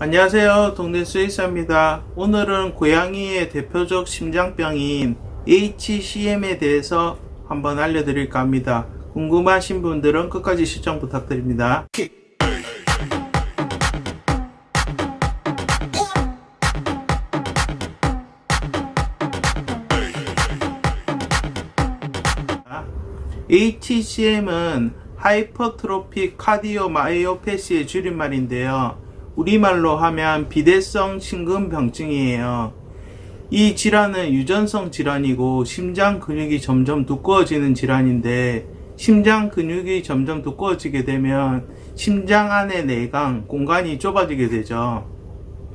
안녕하세요. 동네 수의사입니다. 오늘은 고양이의 대표적 심장병인 HCM에 대해서 한번 알려드릴까 합니다. 궁금하신 분들은 끝까지 시청 부탁드립니다. HCM은 하이퍼트로픽 카디오마이오패시의 줄임말인데요. 우리말로 하면 비대성 심근병증이에요. 이 질환은 유전성 질환이고 심장 근육이 점점 두꺼워지는 질환인데 심장 근육이 점점 두꺼워지게 되면 심장 안의 내강 공간이 좁아지게 되죠.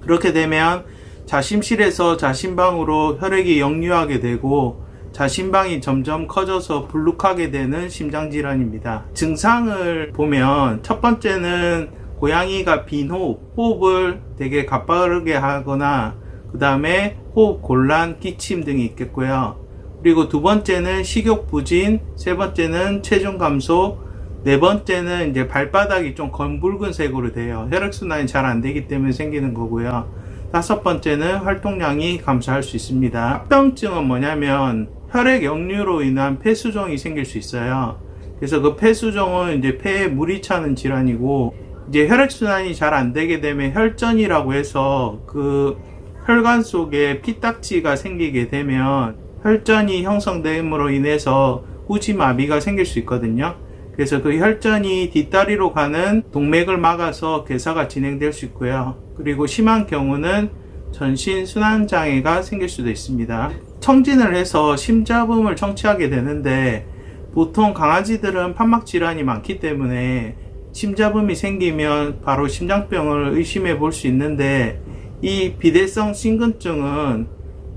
그렇게 되면 자심실에서 자심방으로 혈액이 역류하게 되고 자심방이 점점 커져서 불룩하게 되는 심장 질환입니다. 증상을 보면 첫 번째는 고양이가 빈 호흡, 호흡을 되게 가빠르게 하거나 그 다음에 호흡 곤란, 기침 등이 있겠고요. 그리고 두 번째는 식욕 부진, 세 번째는 체중 감소, 네 번째는 이제 발바닥이 좀 검붉은 색으로 돼요. 혈액순환이 잘 안 되기 때문에 생기는 거고요. 다섯 번째는 활동량이 감소할 수 있습니다. 합병증은 뭐냐면 혈액 역류로 인한 폐수종이 생길 수 있어요. 그래서 그 폐수종은 이제 폐에 물이 차는 질환이고 이제 혈액순환이 잘 안 되게 되면 혈전이라고 해서 그 혈관 속에 피딱지가 생기게 되면 혈전이 형성됨으로 인해서 후지마비가 생길 수 있거든요. 그래서 그 혈전이 뒷다리로 가는 동맥을 막아서 괴사가 진행될 수 있고요. 그리고 심한 경우는 전신 순환 장애가 생길 수도 있습니다. 청진을 해서 심잡음을 청취하게 되는데 보통 강아지들은 판막 질환이 많기 때문에 심잡음이 생기면 바로 심장병을 의심해 볼 수 있는데 이 비대성 심근증은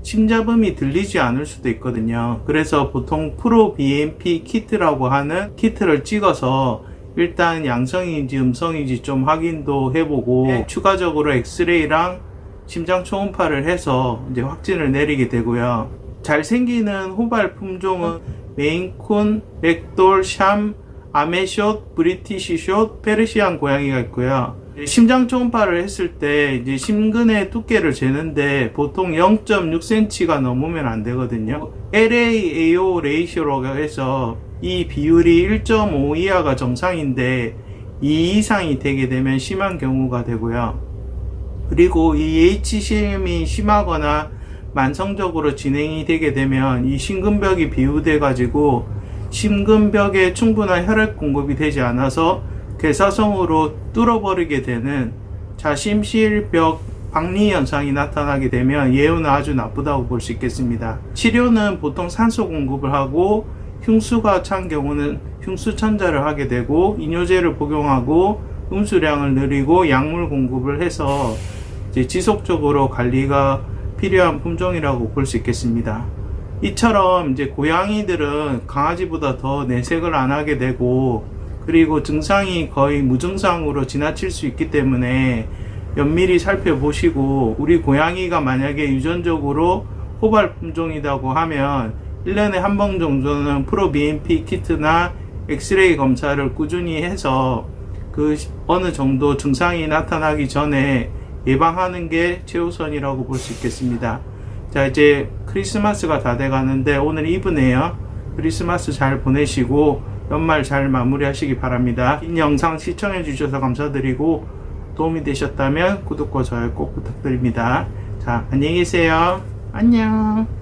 심잡음이 들리지 않을 수도 있거든요. 그래서 보통 프로 BMP 키트라고 하는 키트를 찍어서 일단 양성인지 음성인지 좀 확인도 해보고 네. 추가적으로 엑스레이랑 심장 초음파를 해서 이제 확진을 내리게 되고요. 잘 생기는 호발 품종은 메인쿤, 렉돌, 샴, 아메숏, 브리티시숏, 페르시안 고양이가 있고요. 심장 초음파를 했을 때 이제 심근의 두께를 재는데 보통 0.6cm가 넘으면 안 되거든요. LAAO 레이시오라고 해서 이 비율이 1.5 이하가 정상인데 2 이상이 되게 되면 심한 경우가 되고요. 그리고 이 HCM이 심하거나 만성적으로 진행이 되게 되면 이 심근벽이 비우돼 가지고 심근벽에 충분한 혈액 공급이 되지 않아서 괴사성으로 뚫어버리게 되는 자심실벽 박리 현상이 나타나게 되면 예후는 아주 나쁘다고 볼 수 있겠습니다. 치료는 보통 산소 공급을 하고 흉수가 찬 경우는 흉수 천자를 하게 되고 이뇨제를 복용하고 음수량을 늘리고 약물 공급을 해서 지속적으로 관리가 필요한 품종이라고 볼 수 있겠습니다. 이처럼 이제 고양이들은 강아지보다 더 내색을 안 하게 되고 그리고 증상이 거의 무증상으로 지나칠 수 있기 때문에 면밀히 살펴보시고 우리 고양이가 만약에 유전적으로 호발 품종이라고 하면 1년에 한 번 정도는 프로 BNP 키트나 엑스레이 검사를 꾸준히 해서 그 어느 정도 증상이 나타나기 전에 예방하는 게 최우선이라고 볼 수 있겠습니다. 자, 이제 크리스마스가 다 돼 가는데 오늘 이브네요. 크리스마스 잘 보내시고 연말 잘 마무리하시기 바랍니다. 긴 영상 시청해 주셔서 감사드리고 도움이 되셨다면 구독과 좋아요 꼭 부탁드립니다. 자, 안녕히 계세요. 안녕.